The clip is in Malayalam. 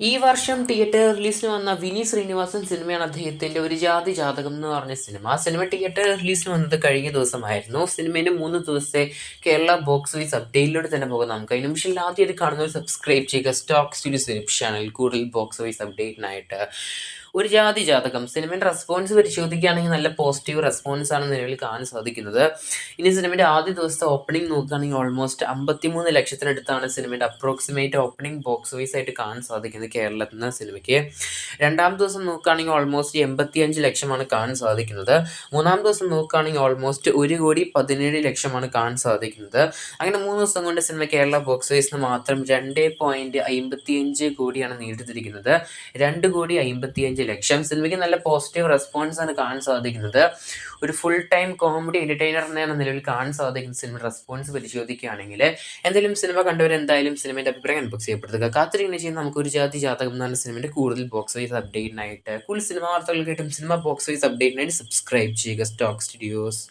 ഈ വർഷം തിയേറ്റർ റിലീസിന് വന്ന വിനി ശ്രീനിവാസൻ സിനിമയാണ് അദ്ദേഹത്തിന്റെ ഒരു ജാതി ജാതകം എന്ന് പറഞ്ഞ സിനിമ. ആ സിനിമ തിയേറ്റർ റിലീസിന് വന്നത് കഴിഞ്ഞ ദിവസമായിരുന്നു. സിനിമയിന് മൂന്ന് ദിവസത്തെ കേരള ബോക്സ് ഓഫീസ് അപ്ഡേറ്റിലൂടെ തന്നെ പോകാം നമുക്ക്. അതിന് ആദ്യം ഇത് കാണുന്നവർ സബ്സ്ക്രൈബ് ചെയ്യുക. സ്റ്റോക്ക് സ്റ്റുഡിയോസ് വെബ് ചാനൽ കൂടുതൽ ബോക്സ് ഓഫീസ് അപ്ഡേറ്റിനായിട്ട് ഒരു ജാതി ജാതകം. സിനിമയുടെ റെസ്പോൺസ് പരിശോധിക്കുകയാണെങ്കിൽ നല്ല പോസിറ്റീവ് റെസ്പോൺസ് ആണ് നിലവിൽ കാണാൻ സാധിക്കുന്നത്. ഇനി സിനിമയുടെ ആദ്യ ദിവസത്തെ ഓപ്പണിംഗ് നോക്കുകയാണെങ്കിൽ ഓൾമോസ്റ്റ് അമ്പത്തിമൂന്ന് ലക്ഷത്തിനടുത്താണ് സിനിമയുടെ അപ്രോക്സിമേറ്റ് ഓപ്പണിംഗ് ബോക്സ് ഓഫീസ് ആയിട്ട് കാണാൻ സാധിക്കുന്നത് കേരളത്തിൽ നിന്ന് സിനിമയ്ക്ക്. രണ്ടാം ദിവസം നോക്കുകയാണെങ്കിൽ ഓൾമോസ്റ്റ് എൺപത്തിയഞ്ച് ലക്ഷമാണ് കാണാൻ സാധിക്കുന്നത്. മൂന്നാം ദിവസം നോക്കുകയാണെങ്കിൽ ഓൾമോസ്റ്റ് ഒരു കോടി പതിനേഴ് ലക്ഷമാണ് കാണാൻ സാധിക്കുന്നത്. അങ്ങനെ മൂന്ന് ദിവസം കൊണ്ട് സിനിമ കേരള ബോക്സ് ഓഫീസിന് മാത്രം രണ്ട് പോയിന്റ് അമ്പത്തിയഞ്ച് കോടിയാണ് നേടിത്തിരിക്കുന്നത്. രണ്ട് കോടി അമ്പത്തിയഞ്ച് ലക്ഷം സിനിമയ്ക്ക് നല്ല പോസിറ്റീവ് റെസ്പോൺസ് ആണ് കാണാൻ സാധിക്കുന്നത്. ഒരു ഫുൾ ടൈം കോമഡി എന്റർടൈനർ എന്ന നിലവിൽ കാണാൻ സാധിക്കുന്ന സിനിമ റെസ്പോൺസ് പരിശോധിക്കുകയാണെങ്കിൽ എന്തെങ്കിലും സിനിമ കണ്ടവർ എന്തായാലും സിനിമയുടെ അഭിപ്രായം അൺബോക്സ് ചെയ്യപ്പെടുത്തുക. കാത്തിരിക്കുന്ന ചെയ്യുന്ന നമുക്ക് ഒരു ജാതി ജാതകം എന്നാണ് സിനിമയുടെ കൂടുതൽ ബോക്സ് വൈസ് അപ്ഡേറ്റിനായിട്ട് കൂടുതൽ സിനിമ വാർത്തകൾ കേട്ടും സിനിമ ബോക്സ് വൈസ് അപ്ഡേറ്റിനായിട്ട് സബ്സ്ക്രൈബ് ചെയ്യുക. Stock studios